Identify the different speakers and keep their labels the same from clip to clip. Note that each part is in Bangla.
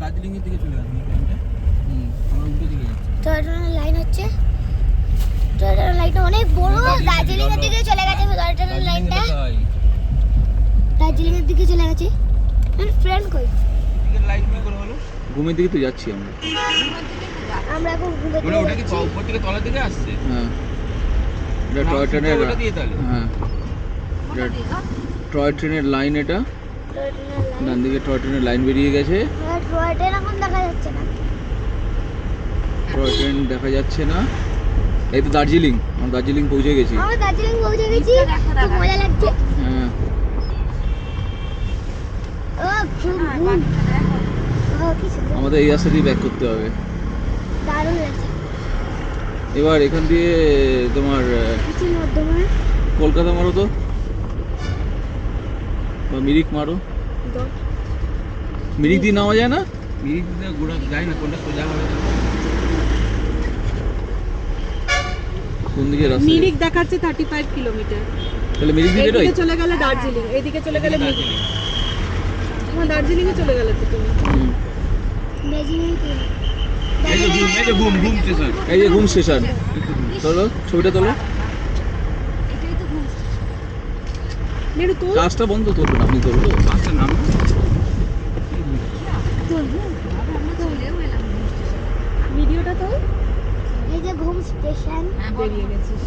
Speaker 1: দার্জিলিং এর দিকে চলে গেছে। এই ট্রেনটা
Speaker 2: হুম।
Speaker 1: আমরা উল্টো দিকে যাচ্ছি
Speaker 3: টয় ট্রেনের লাইন হচ্ছে টয় ট্রেনের লাইনটা অনেক বড় দার্জিলিং এর দিকে চলে গেছে। টয় ট্রেনের লাইনটা দার্জিলিং এর দিকে চলে গেছে। ফ্রেন্ড কই
Speaker 2: ঘুমের দিকে তো যাচ্ছি আমরা
Speaker 3: আমরা এখন ঘুরে
Speaker 1: ওটা কি উপর থেকে তলা দিকে আসছে
Speaker 2: হ্যাঁ এটা। টয় ট্রেনের হ্যাঁ টয় লাইন এটা ডান দিকে টয় ট্রেনের লাইন বেরিয়ে গেছে।
Speaker 3: টয় ট্রেন এখন দেখা যাচ্ছে না।
Speaker 2: টয় ট্রেন দেখা যাচ্ছে না। এই তো দার্জিলিং আমরা দার্জিলিং পৌঁছে গেছি।
Speaker 3: আমরা দার্জিলিং পৌঁছে গেছি। খুব মজা লাগছে।
Speaker 2: হ্যাঁ।
Speaker 3: সুন্দর।
Speaker 2: আমাদের এই রাস্তা দিয়ে ব্যাক করতে হবে।
Speaker 3: দারুণ লাগছে।
Speaker 2: এবার এখান দিয়ে তোমার কলকাতা মারো তো। বা মিরিক মারো। মিরিক দিয়ে নেওয়া যায় না?
Speaker 1: মিরিক দিকে ঘোরা যায় না কোনটা সোজা হবে
Speaker 2: কোন দিকে রাস্তা
Speaker 4: মিরিক দেখাচ্ছে থার্টি ফাইভ কিলোমিটার
Speaker 2: তাহলে মিরিক দিয়ে বেরোই
Speaker 4: চলে গেলে দার্জিলিং এইদিকে চলে গেলে মিরিক।
Speaker 1: দার্জিলিং।
Speaker 4: তোমার দার্জিলিং এ চলে গেলে তো তুমি।
Speaker 3: দার্জিলিং
Speaker 1: এই যে ঘুম স্টেশন
Speaker 2: এই যে ঘুম স্টেশন তোলো ছবিটা তোলো।
Speaker 4: মেরু
Speaker 2: কাজটা বন্ধ করবেন আপনি তোলো
Speaker 1: বাসটার নাম
Speaker 4: ভিডিওটা তো
Speaker 3: এই যে ঘুম স্টেশন।
Speaker 4: বেরিয়ে গেছিস।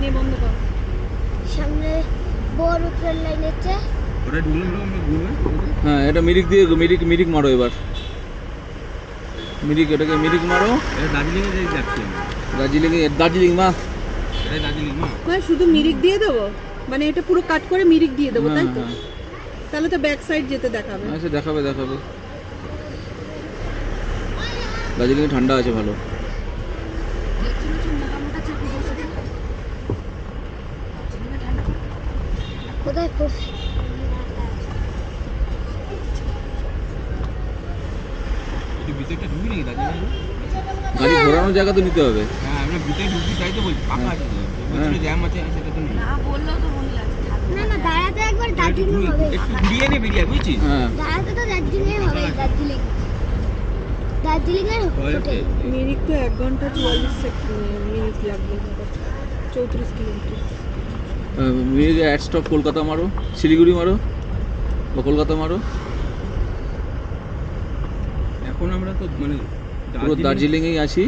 Speaker 4: নে বন্ধ কর।
Speaker 3: সামনে বড় ট্রেন লাইন হচ্ছে
Speaker 1: ওটা
Speaker 2: হ্যাঁ এটা মিরিক দিয়ে মিরিক মিরিক মারো এবার। মিরিক এটাকে মিরিক মারো।
Speaker 1: এটা দার্জিলিং এ যাচ্ছি
Speaker 2: দার্জিলিং মা।
Speaker 4: মানে শুধু মিরিক দিয়ে দেবো? মানে এটা পুরো কাট করে মিরিক দিয়ে দেবো তাই তো। তাহলে তো ব্যাক সাইড যেতে দেখাবে।
Speaker 2: আচ্ছা দেখাবে দেখাবে। দার্জিলিং ঠান্ডা আছে ভালো।
Speaker 3: কোথায়
Speaker 2: গাড়ি ঘোরানোর জায়গা তো নিতে হবে।
Speaker 1: হ্যাঁ আমরা ভিতরে ঢুকতে চাই তো বলছি ফাঁকা আছে। তো জ্যাম আছে সেটা তো নেই।
Speaker 3: না না দাঁড়াতে একবার দার্জিলিং হবে।
Speaker 1: একটু ঘুরিয়ে নে বেরিয়ে বুঝছিস?
Speaker 2: হ্যাঁ।
Speaker 3: দাঁড়াতে তো দার্জিলিং হবে দার্জিলিং। দার্জিলিং এর হোটেল।
Speaker 4: মিরিক তো এক ঘণ্টা চুয়াল্লিশ সেকেন্ড মিনিট লাগবে। চৌত্রিশ কিলোমিটার।
Speaker 2: মিরিক অ্যাড স্টপ কলকাতা মারো শিলিগুড়ি মারো বা কলকাতা মারো।
Speaker 1: এখন আমরা তো মানে
Speaker 2: পুরো দার্জিলিংয়েই আছি।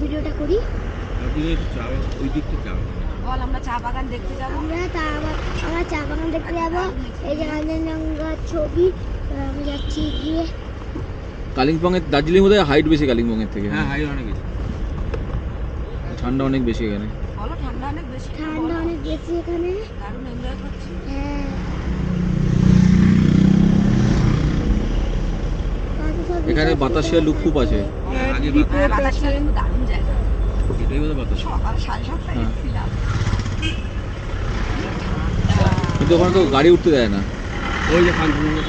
Speaker 3: ভিডিওটা করি।
Speaker 1: চা ওই দিকটা চা
Speaker 4: বল আমরা চা বাগান দেখতে যাব।
Speaker 3: আমরা তা আমরা চা বাগান দেখতে যাব। এই যে কাঞ্চনজঙ্ঘার ছবি আমি যাচ্ছি গিয়ে।
Speaker 2: কালিম্পংয়ের দার্জিলিং বোধহয় হাইট বেশি কালিম্পংয়ের থেকে।
Speaker 1: হ্যাঁ হাই অনেক গেছে
Speaker 2: ঠান্ডা অনেক বেশি এখানে।
Speaker 4: বলো ঠান্ডা অনেক বেশি
Speaker 3: ঠান্ডা অনেক বেশি এখানে।
Speaker 4: দারুণ এনজয় করছি।
Speaker 3: হ্যাঁ।
Speaker 2: এখানে বাতাসিয়া লুক খুব আছে।
Speaker 1: আগে
Speaker 4: রিপোর্ট
Speaker 5: দারুণ সাড়ে সাতটায়
Speaker 2: হ্যাঁ। কিন্তু ওখানে তো গাড়ি উঠতে দেয় না।
Speaker 1: ওই যে কাঞ্চনজঙ্ঘা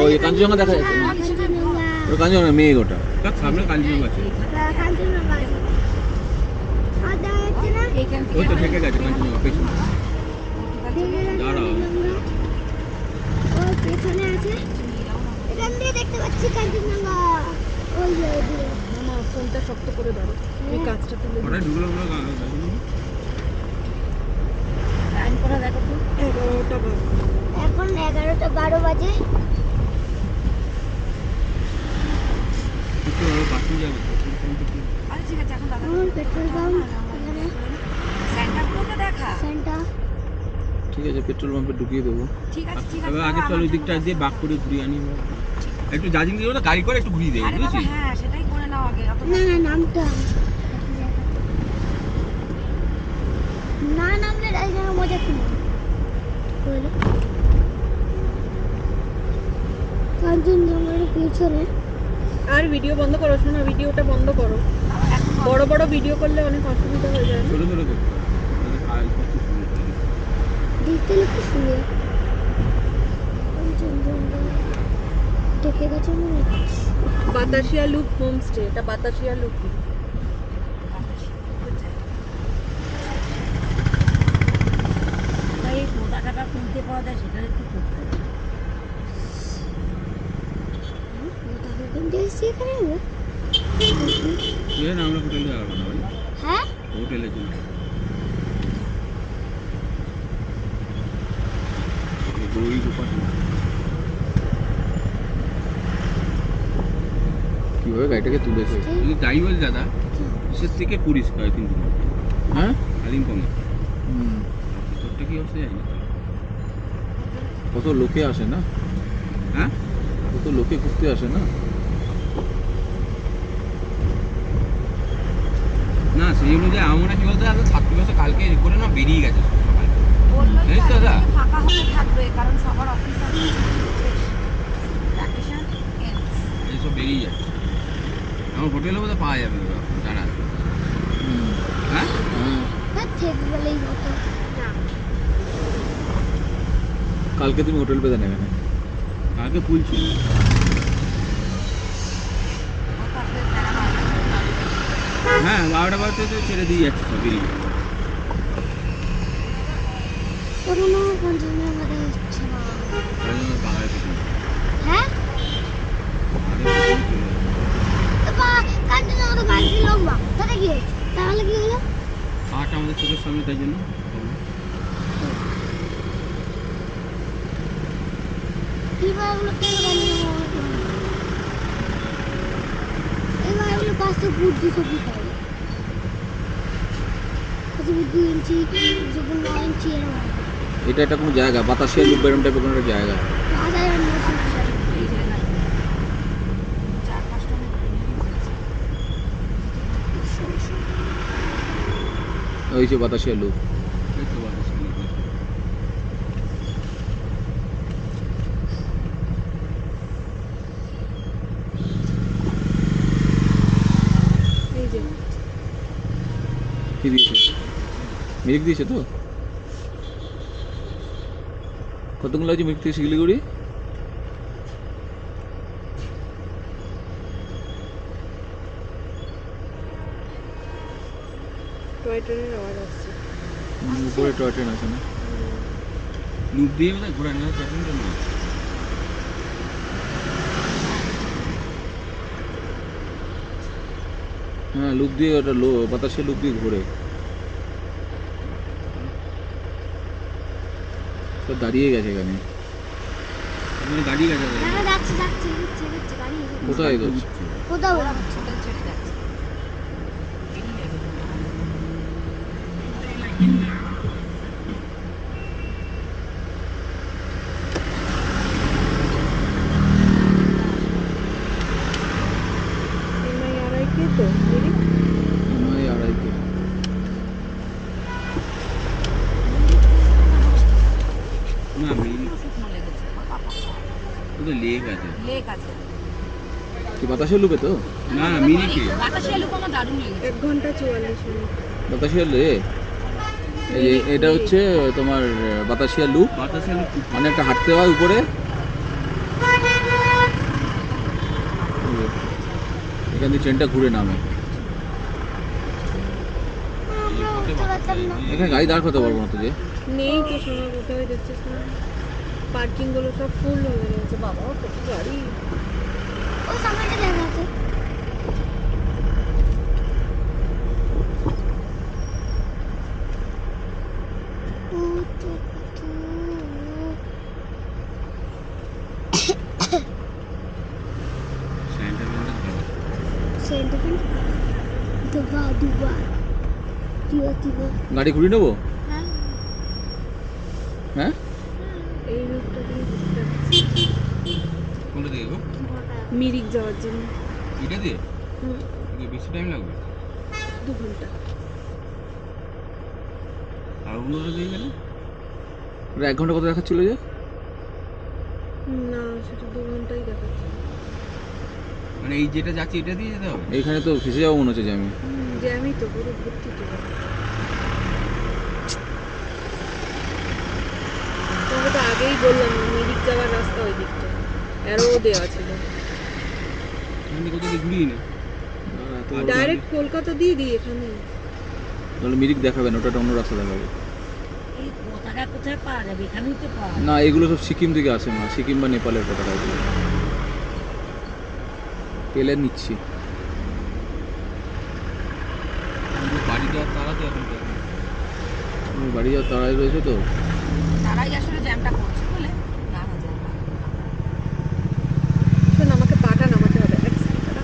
Speaker 2: ওই কাঞ্চনজঙ্ঘা দেখা যাচ্ছে।
Speaker 3: কাঞ্চনজঙ্ঘা।
Speaker 2: ওই কাঞ্চনজঙ্ঘা মেঘ ওটা।
Speaker 1: তার সামনে কাঞ্চনজঙ্ঘা আছে।
Speaker 3: কাঞ্চনজঙ্ঘা আছে। আর দেখা যাচ্ছে না?
Speaker 5: এইখান
Speaker 1: ওই তো থেকে গেছে কাঞ্চনজঙ্ঘা পেছনে। দাঁড়াও।
Speaker 3: পেছনে আছে। দেখতে পাচ্ছি কাঞ্চনজঙ্ঘা। ওই
Speaker 4: ফোনটা শক্ত করে ধরো। এই কাজটা তুলে
Speaker 5: টাইম করে দেখো তো।
Speaker 4: এগারোটা বাজে।
Speaker 3: এখন এগারোটা বারো বাজে।
Speaker 5: আরে ঠিক আছে এখন দাদা
Speaker 3: পেট্রোল পাম্প এখানে।
Speaker 5: সেন্টারগুলোকে দেখা।
Speaker 3: সেন্টার
Speaker 2: ঠিক আছে পেট্রোল পাম্পে ঢুকিয়ে দেবো।
Speaker 5: ঠিক আছে ঠিক আছে
Speaker 1: আগে চল ওই দিকটা দিয়ে বাক করে ঘুরিয়ে আনি। একটু ওটা গাড়ি করে একটু ঘুরিয়ে দেবে
Speaker 5: আরে
Speaker 1: বুঝেছিস?
Speaker 5: হ্যাঁ সেটাই করে নাও আগে
Speaker 3: না না হবে। না নামলে মজা কি? বলো। পিছনে।
Speaker 4: আর ভিডিও বন্ধ করো শোনা ভিডিওটা বন্ধ করো। বড় বড় ভিডিও করলে অনেক অসুবিধা হয়ে যায় না?
Speaker 1: ছোটো ছোটো করতে হবে। তাহলে কাজ করতে সুবিধা হবে।
Speaker 3: দেখতে লোক সুন্দর। ঢেকে গেছে মনে
Speaker 4: বাতাসিয়া লুপ হোমস্টে এটা বাতাসিয়া
Speaker 5: লুপ। এই মোটা টাকা
Speaker 3: কিনতে পাওয়া যায় সেটা একটু
Speaker 1: করতে হবে। আমরা হোটেলে
Speaker 3: হ্যাঁ?
Speaker 1: হোটেলে
Speaker 2: কীভাবে গাড়িটাকে তুলেছে
Speaker 1: কিন্তু বল দাদা কিসের থেকে পরিষ্কার কিন্তু
Speaker 2: হ্যাঁ?
Speaker 1: কালিম্পংয়ে। ভিতরটা কি অবস্থা জানি না
Speaker 2: কত লোকে আসে না।
Speaker 1: হ্যাঁ?
Speaker 2: কত লোকে ঘুরতে আসে না।
Speaker 1: না সেই অনুযায়ী আমরা কি বলতে আগে ছাত্রী কালকে করে না বেরিয়ে গেছে সকালে। দাদা।
Speaker 5: ফাঁকা হতে থাকবে কারণ
Speaker 1: আমার হোটেলে বোধহয় পাওয়া যাবে
Speaker 2: হুম।
Speaker 1: হ্যাঁ
Speaker 2: হ্যাঁ? কালকে তুমি হোটেল পেতে না।
Speaker 1: কালকে ফুল ছিল। হ্যাঁ বারোটা বারোটা তো ছেড়ে দিয়ে যাচ্ছে সব বেরিয়ে
Speaker 3: কোনো পঞ্চান্ন কথা হচ্ছে না
Speaker 1: পাহাড়ে
Speaker 3: হ্যাঁ
Speaker 1: চলে যাচ্ছে।
Speaker 3: তো বাড়ি লম্বা তাতে কি তাহলে কি হলো?
Speaker 1: পাহাড়টা আমাদের চোখের সামনে তাই জন্য।
Speaker 3: পাঁচটা
Speaker 2: এটা একটা কোনো জায়গা বাতাসিয়া লুপ এরম টাইপের কোনো একটা জায়গা
Speaker 3: হাজার আর নশো ফুট হবে।
Speaker 5: চার পাঁচটা অনেক
Speaker 2: ওই যে বাতাসিয়া লুপ।
Speaker 1: এই তো বাতাস খালি করে।
Speaker 4: এই যে।
Speaker 2: কি দিয়েছে? মিরিক দিয়েছে তো? কতগুলো আছে মিরিক থেকে শিলিগুড়ি
Speaker 4: টয় ট্রেনের
Speaker 2: উপরে টয় ট্রেন আছে না
Speaker 1: লুপ দিয়ে বোধহয় ঘোরা না চারদিনটা না
Speaker 2: হ্যাঁ লুপ দিয়ে ওটা লো বাতাসিয়া লুপ দিয়ে ঘোরে দাঁড়িয়ে গেছে এখানে
Speaker 1: গাড়ি গেছে
Speaker 3: এসেছে।
Speaker 2: কোথায় এগোচ্ছে
Speaker 3: কোথাও
Speaker 5: ওরা
Speaker 3: যাচ্ছে
Speaker 5: ছোট ছেড়ে যাচ্ছে বেরিয়ে যাবে
Speaker 4: এমআই আড়াই কে তো
Speaker 2: আড়াইকে
Speaker 1: না ওদের লেক আছে।
Speaker 5: লেক আছে।
Speaker 2: কি বাতাসিয়া লুপে তো?
Speaker 1: না না মিনিটে
Speaker 5: বাতাসে আমার দারুণ লেগেছে
Speaker 4: এক ঘণ্টা চুয়াল্লিশ মিনিট।
Speaker 2: বাতাসিয়া লে এটা হচ্ছে তোমার বাতাসিয়া লুপ
Speaker 1: বাতাসে আমি খুব
Speaker 2: মানে একটা হাঁটতে হয় উপরে। এখান দিয়ে ট্রেনটা ঘুরে নামে।
Speaker 3: না
Speaker 2: এখানে গাড়ি দাঁড় করতে পারব না তো যে
Speaker 4: নেই তো শোনা কোথায় যাচ্ছে পার্কিং পার্কিংগুলো সব ফুল হয়ে গেছে। বাবা কত গাড়ি।
Speaker 3: ও সামনে একটা জায়গা আছে ও তো কত
Speaker 1: স্যান্টা ক্লজ
Speaker 3: সেন্টার দুবা দুবা তিবা তিবা
Speaker 2: গাড়ি ঘুরিয়ে নেব?
Speaker 3: হ্যাঁ।
Speaker 2: হ্যাঁ।
Speaker 1: কোনটা দিয়ে গো?
Speaker 4: মিরিক যাওয়ার জন্য।
Speaker 1: এটা দিয়ে? বেশি টাইম লাগবে?
Speaker 4: দু ঘণ্টা।
Speaker 1: আর অন্যটা দিয়ে গেলে?
Speaker 2: এক ঘণ্টা কত দেখাচ্ছিল যে?
Speaker 4: না সেটা দু ঘন্টাই দেখাচ্ছে।
Speaker 1: মানে এই যেটা যাচ্ছে এটা দিয়ে যেতে হবে?
Speaker 2: এইখানে তো ফেসে যাব মনে হচ্ছে যে আমি
Speaker 4: হুম, জ্যামই তো পুরো ভর্তি তোমাকে তো আগেই বললাম মিরিক যাওয়ার রাস্তা ওই দিকটা। অ্যারো দেওয়া ছিল।
Speaker 1: ঘুরিয়ে নে।
Speaker 4: ডাইরেক্ট কলকাতা দিয়ে দিই এখানে।
Speaker 2: তাহলে মিরিক দেখাবে না ওটা অন্য রাস্তা দেখাবে। না এগুলো সব সিকিম থেকে আসে মা সিকিম বা নেপালের পতাকা এগুলো পেলে নিচ্ছি।
Speaker 1: বাড়ি দেওয়ার তারা তো এখন
Speaker 2: বাড়ি যাওয়ার তাড়াই রয়েছে তো।
Speaker 5: তারাই আসলে জ্যামটা করছে বলে না না
Speaker 4: শোন আমাকে পাটা নামাতে হবে দাঁড়া।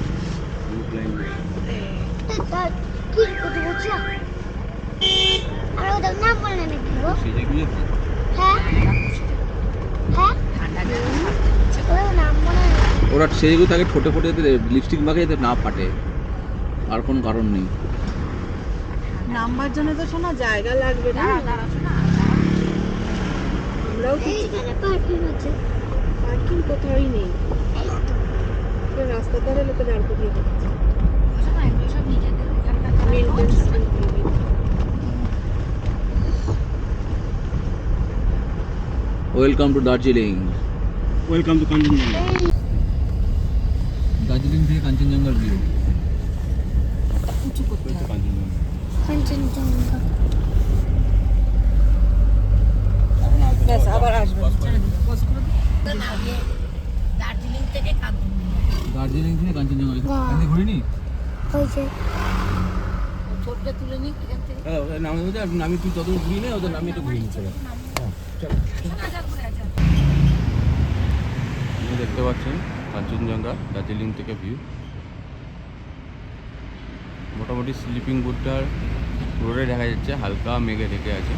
Speaker 2: ওরা সেইগুলো তাকে ঠোঁটে ফোটে লিপস্টিক মাখে যাতে না ফাটে আর কোনো কারণ নেই
Speaker 4: নামবার জন্য তো শোনা জায়গা লাগবে না
Speaker 5: দাঁড়াও শোনা।
Speaker 4: আমরাও তো
Speaker 3: এইখানে আছে।
Speaker 4: পার্কিং কোথাওই নেই?
Speaker 3: এই তো
Speaker 4: পুরো রাস্তার ধারে লোকে দাঁড় করিয়ে দিচ্ছে।
Speaker 2: Welcome to Darjeeling
Speaker 1: welcome to Kanchenjunga
Speaker 2: Darjeeling থেকে কাঞ্চনজঙ্ঘার ভিউ।
Speaker 1: কাঞ্চনজঙ্ঘা
Speaker 4: ব্যাস আবার আসবে।
Speaker 6: দার্জিলিং থেকে কাঞ্চনজঙ্ঘা
Speaker 2: দার্জিলিং থেকে কাঞ্চনজঙ্ঘা ঘুরিনি?
Speaker 3: হয়েছে।
Speaker 6: ছবিটা তুলে নিই এখান থেকে।
Speaker 1: হ্যাঁ, ওদের নামে তুই তত ঘুরি না ওদের নামে একটু ঘুরি দেখতে পাচ্ছেন কাঞ্চনজঙ্ঘা দার্জিলিং থেকে ভিউ মোটামুটি স্লিপিং বুটটার রোডে দেখা যাচ্ছে হালকা মেঘে ঢেকে আছে।